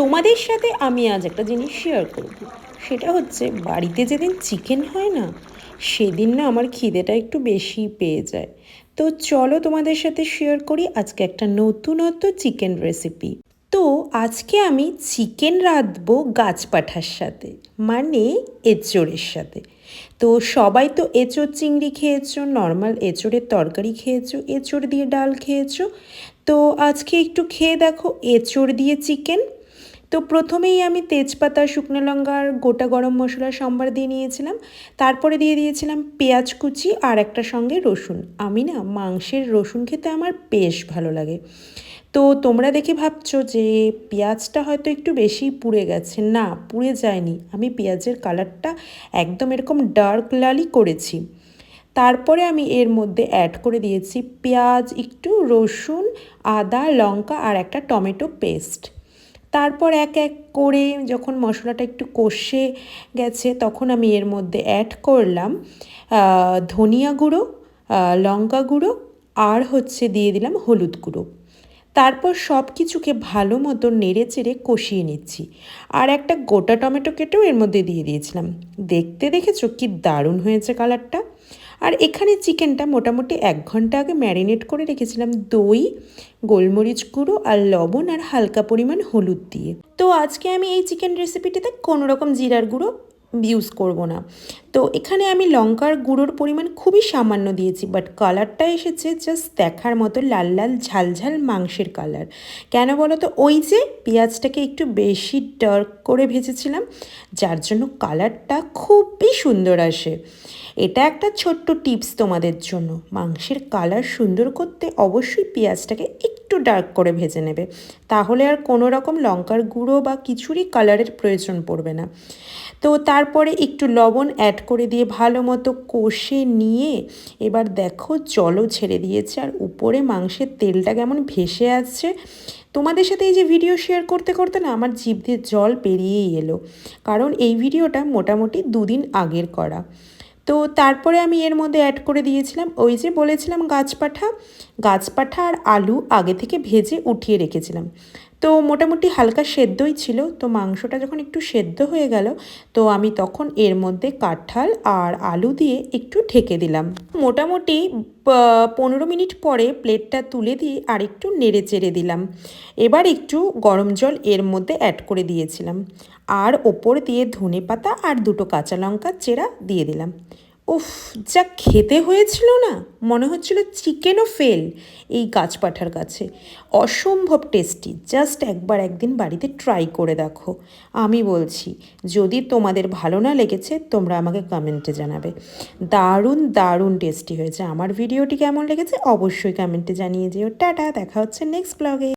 তোমাদের সাথে আমি আজ একটা জিনিস শেয়ার করব। সেটা হচ্ছে, বাড়িতে যেদিন চিকেন হয় না, সেদিন না আমার খিদেটা একটু বেশি পেয়ে যায়। তো চলো তোমাদের সাথে শেয়ার করি আজকে একটা নতুনত্ব চিকেন রেসিপি তো আজকে আমি চিকেন রাঁধবো গাছপাঠার সাথে মানে এঁচোড়ের সাথে। তো সবাই তো এঁচোড় চিংড়ি খেয়েছো নর্মাল এঁচোড়ের তরকারি খেয়েছো, এঁচোড় দিয়ে ডাল খেয়েছো। তো আজকে একটু খেয়ে দেখো, এঁচোড় দিয়ে চিকেন তো প্রথমেই আমি তেজপাতা, শুকনো লঙ্কা আর গোটা গরম মশলা, সম্বার দিয়ে নিয়েছিলাম। তারপরে দিয়ে দিয়েছিলাম পেঁয়াজ কুচি আর একটা সঙ্গে রসুন। আমি না মাংসের রসুন খেতে আমার বেশ ভালো লাগে। তো তোমরা দেখে ভাবছ যে পেঁয়াজটা হয়তো একটু বেশি পুড়ে গেছে। না, পুড়ে যায়নি। আমি পেঁয়াজের কালারটা একদম এরকম ডার্ক লালই করেছি। তারপরে আমি এর মধ্যে অ্যাড করে দিয়েছি পেঁয়াজ, একটু রসুন, আদা, লঙ্কা আর একটা টমেটো পেস্ট। তারপর এক এক করে যখন মশলাটা একটু কষে গেছে, তখন আমি এর মধ্যে অ্যাড করলাম ধনিয়া গুঁড়ো লঙ্কা গুঁড়ো, আর হচ্ছে দিয়ে দিলাম হলুদ গুঁড়ো। তারপর সব কিছুকে ভালো মতো নেড়ে চেড়ে কষিয়ে নিচ্ছি। আর একটা গোটা টমেটো কেটেও এর মধ্যে দিয়ে দিয়েছিলাম। দেখতে দেখেছ কি দারুণ হয়েছে কালারটা আর এখানে চিকেনটা মোটামুটি এক ঘণ্টা আগে ম্যারিনেট করে রেখেছিলাম দই, গোলমরিচ গুঁড়ো আর লবণ আর হালকা পরিমাণ হলুদ দিয়ে। তো আজকে আমি এই চিকেন রেসিপিটিতে কোনো রকম জিরার গুঁড়ো ইউজ করব না। তো এখানে আমি লঙ্কার গুঁড়োর পরিমাণ খুবই সামান্য দিয়েছি বাট কালারটা এসেছে জাস্ট দেখার মতো লাল লাল ঝাল ঝাল মাংসের কালার কেন বলো তো ওই যে পেঁয়াজটাকে একটু বেশি ডার্ক করে ভেজেছিলাম, যার জন্য কালারটা খুবই সুন্দর আসে। এটা একটা ছোট্ট টিপস তোমাদের জন্য। মাংসের কালার সুন্দর করতে অবশ্যই পেঁয়াজটাকে একটু ডার্ক করে ভেজে নেবে। তাহলে আর কোনো রকম লঙ্কার গুঁড়ো বা কিছুরই কালারের প্রয়োজন পড়বে না। তো তারপরে একটু লবণ অ্যাড করে দিয়ে ভালো মতো কষে নিয়ে এবার দেখো জলও ছেড়ে দিয়েছে আর উপরে মাংসের তেলটা কেমন ভেসে আসছে। তোমাদের সাথে এই যে ভিডিও শেয়ার করতে করতে না আমার জিভ দিয়ে জল পেরিয়েই এলো। কারণ এই ভিডিওটা মোটামুটি দুদিন আগের করা। তো তারপরে আমি এর মধ্যে অ্যাড করে দিয়েছিলাম ওই যে বলেছিলাম গাছপাঠা গাছপাঠা আর আলু আগে থেকে ভেজে উঠিয়ে রেখেছিলাম। তো মোটামুটি হালকা সেদ্ধই ছিল, তো মাংসটা যখন একটু সেদ্ধ হয়ে গেল, তো আমি তখন এর মধ্যে কাঁঠাল আর আলু দিয়ে একটু ঢেকে দিলাম। মোটামুটি পনেরো মিনিট পরে প্লেটটা তুলে দিয়ে আর একটু নেড়ে চেড়ে দিলাম। এবার একটু গরম জল এর মধ্যে অ্যাড করে দিয়েছিলাম। আর ওপর দিয়ে ধনে পাতা আর দুটো কাঁচা লঙ্কা চেরা দিয়ে দিলাম। উফ, যা খেতে হয়েছিল না? মনে হচ্ছিল চিকেনও ফেল এই গাছপাঠার কাছে। অসম্ভব টেস্টি জাস্ট একবার একদিন বাড়িতে ট্রাই করে দেখো। আমি বলছি, যদি তোমাদের ভালো না লেগেছে, তোমরা আমাকে কমেন্টে জানাবে। দারুণ দারুণ টেস্টি হয়েছে। আমার ভিডিওটি কেমন লেগেছে, অবশ্যই কমেন্টে জানিয়ে যেও। টাটা, দেখা হচ্ছে নেক্সট ব্লগে